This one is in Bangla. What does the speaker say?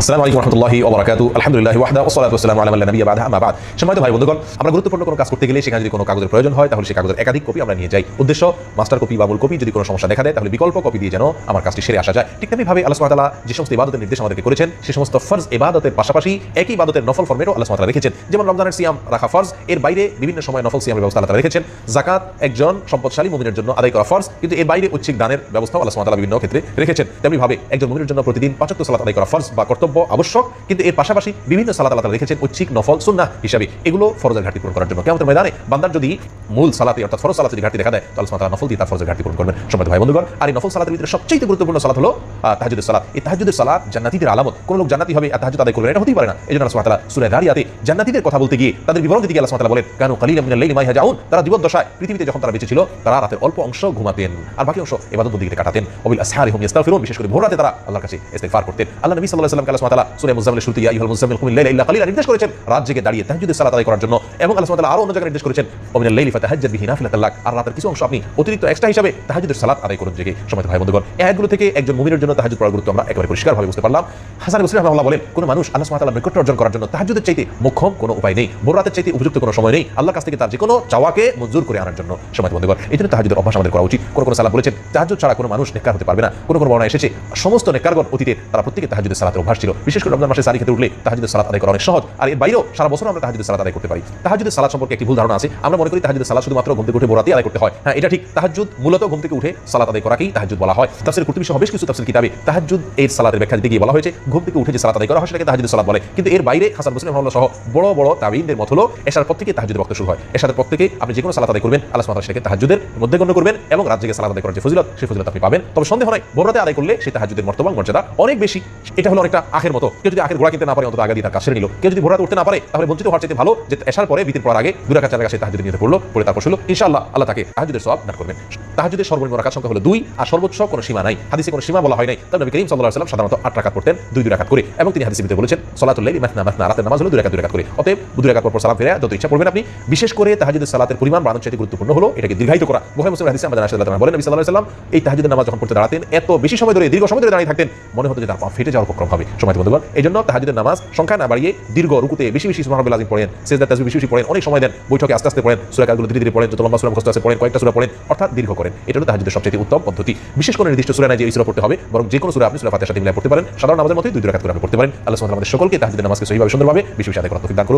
আসসালামু আলাইকুম রহমতুল্লাহি ওবরাকাতু আলহামদুলিল্লাহ ওয়াহদা ওয়াসসালাতু ওয়াসসালামু আলা মান লা নাবিয়্যা বাদা আম্মা বাদ সম্মানিত ভাই, বন্ধুগণ, আমরা গুরুত্বপূর্ণ কোনো কাজ করতে গেলে সেখানে যদি কোনো কাগজের প্রয়োজন হয়, তাহলে সেই কাগজের একাধিক কপি আমরা নিয়ে যাই। উদ্দেশ্য মাস্টার কপি বা মূল কপি যদি কোনো সমস্যা দেখা দেয়, তাহলে বিকল্প কপি দিয়ে যেন আমার কাজটি সেরে আসা যায়। ঠিক তেমনিভাবে আল্লাহ তাআলা যে সমস্ত ইবাদতের নির্দেশ আমাদেরকে করেছেন, সে সমস্ত ফরজ ইবাদতের পাশাপাশি একই ইবাদতের নফল ফরমেটও আল্লাহ তাআলা রেখেছেন। যেমন রমজানের সিয়াম রাখা ফরজ, এর বাইরে বিভিন্ন সময় নফল সিয়ামের ব্যবস্থা আল্লাহ রেখেছেন। জাকাত একজন সম্পদশালী মুমিনের জন্য আদায় করা ফরজ, কিন্তু এর বাইরে ঐচ্ছিক দানের ব্যবস্থাও আল্লাহ তাআলা বিভিন্ন ক্ষেত্রে রেখেছেন। তেমনিভাবে একজন মুমিনের জন্য প্রতিদিন পাঁচ ওয়াক্ত সালাত আদায় করা ফরজ বা কর্তব্য আবশ্যক, কিন্তু এর পাশাপাশি বিভিন্ন সালাত আল্লাহ রেখেছেন ঐচ্ছিক নফল সুন্না হিসাবে। এগুলো ফরজের ঘাটি পূরণ করার জন্য। কেমন ময়দানে বান্দার যদি মূল সালাতে অর্থাৎ ফরজ সালাতে যদি ঘাটতি দেখা দেয় তাহলে তাআলা নফল দিয়ে তার ফরজের ঘাটতি পূরণ করবেন। সম্মানিত ভাই বন্ধুগণ আর এই নফল সালাতের ভিতরে সবচেয়ে গুরুত্বপূর্ণ সালাত হলো আহ, তাহাজ্জুদের সালাত। এই তাহাজ্জুদের সালাত জান্নাতীদের আলামত। কোন লোক জান্নাতি হবে আর তাহাজ্জুদ আদায় করবে এটা হতেই পারে না। এই জন্য আল্লাহ ওয়া তাআলা সূরা দারিয়াতে জান্নাতীদের কথা বলতে গিয়ে তাদের বিবরণ দিতে গিয়ে আল্লাহ ওয়া তাআলা বলেন কানু কালিলাম মিনাল লাইলি মা ইয়াহজাউন। তারা দিবদ্দশায় পৃথিবীতে যখন তারা বেঁচে ছিল তারা রাতের অল্প অংশ ঘুমাতেন। আর বাকি অংশ ইবাদত বন্দিগিতে কাটাতেন। ওবিল আসহারি হুম ইস্তাগফিরুন বিশেষ করে ভোর রাতে তারা আল্লাহর কাছে ইস্তিগফার করতেন। আল্লাহ নবী সাল্লাল্লাহু আলাইহি ওয়াসাল্লাম আল্লাহ সুবহানাহু ওয়া তাআলা সূরা মুজাম্মিল শুরুতে ইয়া আইয়ুহাল মুজাম্মিল কুমিল লাইলা ইল্লা কালিলা নির্দেশ করেছেন। রাত জেগে দাঁড়িয়ে তাহাজ্জুদের সালাত আদায় করার জন্য। এবং আল্লাহ সুবহানাহু ওয়া তাআলা আরও অন্য জায়গায় নির্দেশ করেছেন ওমিনাল লাইলি ফাতাহাজ্জাদ বিহি আর রাতের কিছু অংশ আপনি অতিরিক্ত এক্সট্রা হিসাবে তাহাজ্জুদের সালাত আদায় করুন জেগে সময় ভাই বন্ধুগণ আয়াতগুলো থেকে একজন মুমিনের জন্য তাহাজ্জুদ পড়ার গুরুত্ব আমরা একেবারে বুঝতে পারলাম। হাসান বলেন, কোন মানুষ আল্লাহ সুবহানাহু অর্জন করার জন্য তাহাজ্জুদের চাইতে মুখ্যম কোনো উপায় নেই। ভোর রাতের চাইতে উপযুক্ত কোনো সময় নেই। কাছ থেকে তার যে কোনো চাওয়াকে মঞ্জুর করে আনার জন্য সময় বন্ধুগণ, এই জন্য অভ্যাস আমাদের করা উচিত। কোন কোন সালাত বলেছেন ছাড়া কোনো মানুষ নেককার হতে পারবে না। কোন এসেছে, সমস্ত নেককারগণ অতীতে তারা প্রত্যেকে তাহাজ্জুদের সালাতের অভ্যাস ছিল। বিশেষ করে রমজান মাসে সারি খেতে উঠলে তাহাজ্জুদের সালাত আদায় করা অনেক সহজ। আর এর বাইরেও সারা বছর আমরা তাহাজ্জুদের সালাত আদায় করতে পারি। তাহাজ্জুদের সালাত সম্পর্কে একটি ভুল ধারণা আছে। আমরা মনে করি তাহাজ্জুদের সালাত শুধুমাত্র ঘুম থেকে উঠে ভোরাতে আদায় করতে হয়। হ্যাঁ এটা ঠিক। তাহাজ্জুদ মূলত ঘুম থেকে উঠে সালাত আদায় করাকেই তাহাজ্জুদ বলা হয়। তাফসির কুতুবী সহ বেশ কিছু তাফসির কিতাবে তাহাজ্জুদ এর সালাতের ব্যাখ্যা দিতে গিয়ে বলা হয়েছে, ঘুম থেকে উঠে যে সালাত আদায় করা হয় সেটাকে তাহাজ্জুদের সালাত বলে। কিন্তু এর বাইরে হাসান মুসলিম রহমাল্লাহ সহ বড় বড় তাবিনদের মত হলো এশার পর থেকে তাহাজ্জুদের বক্ত শুরু হয়। এশার পর থেকে আপনি যে কোনো সালাত আদায় করবেন, আল্লাহ তাআলা সেটাকে তাহাজ্জুদের মধ্যে গণ্য করবেন এবং রাত জেগে সালাত আদায় করার যে ফজিলত সেই ফজিলত আপনি পাবেন। তবে সন্দেহ নয় বড়রাতে আদায় করলে সেই তাহাজ্জুদের মর্তবান মর্যাদা অনেক বেশি। এটা হলো অনেকটা আখের মতো। কেউ যদি আখের গোড়া কিনতে না পারে, অন্তত আগে দিয়ে তার কাছে নিল। কেউ যদি ভোরাতে উঠতে না পারে, তাহলে বঞ্চিত হওয়ার চাইতে ভালো যে এশার পরে বিতির পড়ার আগে দুই রাকাত চার রাকাত সেই তাহাজ্জুদের নিয়তে পড়ল পড়ে তারপর শুলো ইনশাআল্লাহ আল্লাহ তাকে তাহাজ্জুদের সওয়াব দান করবেন। তাহাজ্জুদের সর্বনিম্ন রাকাত সংখ্যা হলো দুই, আর সর্বোচ্চ কোনো সীমা নাই। হাদিসে কোনো সীমা বলা হয় নাই। তবে নবী করিম সাল্লাল্লাহু আলাইহি ওয়াসাল্লাম সাধারণত আট রাকাত পড়তেন, দুই দুই রাকাত করে। এবং তিনি হাদিসে বলেছেন, সলাতুল লাইলি মাসনা মাসনা, রাতের নামাজ হলো দুই রাকাত দুই রাকাত করে। অতএব দুই রাকাত পর সালাম ফিরে যত ইচ্ছা পড়বেন আপনি। বিশেষ করে তাহাজ্জুদের সালাতের পরিমাণ বাড়ানোর চাইতে গুরুত্বপূর্ণ হলো, এটাকে দীর্ঘায়িত করা। বুখারী মুসলিম হাদিসে আমাদের রাসূলুল্লাহ বলেন, নবী সাল্লাল্লাহু আলাইহি ওয়াসাল্লাম এই তাহাজ্জুদের নামাজ যখন পড়তে দাঁড়াতেন, এত বেশি সময় ধরে, দীর্ঘ সময় ধরে দাঁড়িয়ে থাকতেন, মনে হতো যে তার পা ফেটে যাওয়ার উপক্রম হবে। সময় বন্ধুগণ এই জন্য তাহাজ্জুদের নামাজ সংখ্যা না বাড়িয়ে দীর্ঘ রুকুতে বেশি বেশি সুবহানাল্লাহ আযীম পড়েন সেজদা তাসবিহ বেশি বেশি পড়েন, অনেক সময় দেন, বৈঠকে আস্তে আস্তে পড়েন, সূরা কালগুলো ধীরে ধীরে পড়েন, যত লম্বা সুরা মুখস্থ আছে পড়েন, কয়েকটা সুরা পড়েন, অর্থাৎ দীর্ঘ করেন। এটা হলো তাহাজুদের সবচেয়ে উত্তম পদ্ধতি। বিশেষ করে নির্দিষ্ট সুরা নাই যে এই সুরা পড়তে হবে, বরং যে কোনো সুরা আপনি সুরা ফাতিহার সাথে মিলে পড়তে পারেন। সাধারণ নামাজের মতোই দুই রাকাত করে আপনি পড়তে পারেন। আল্লাহ সুবহানাহু ওয়া আমাদের সকলকে তাহাজুদের নামাজকে সহিভাবে সুন্দরভাবে বিশেষ আদায় করার তৌফিক দান করুন।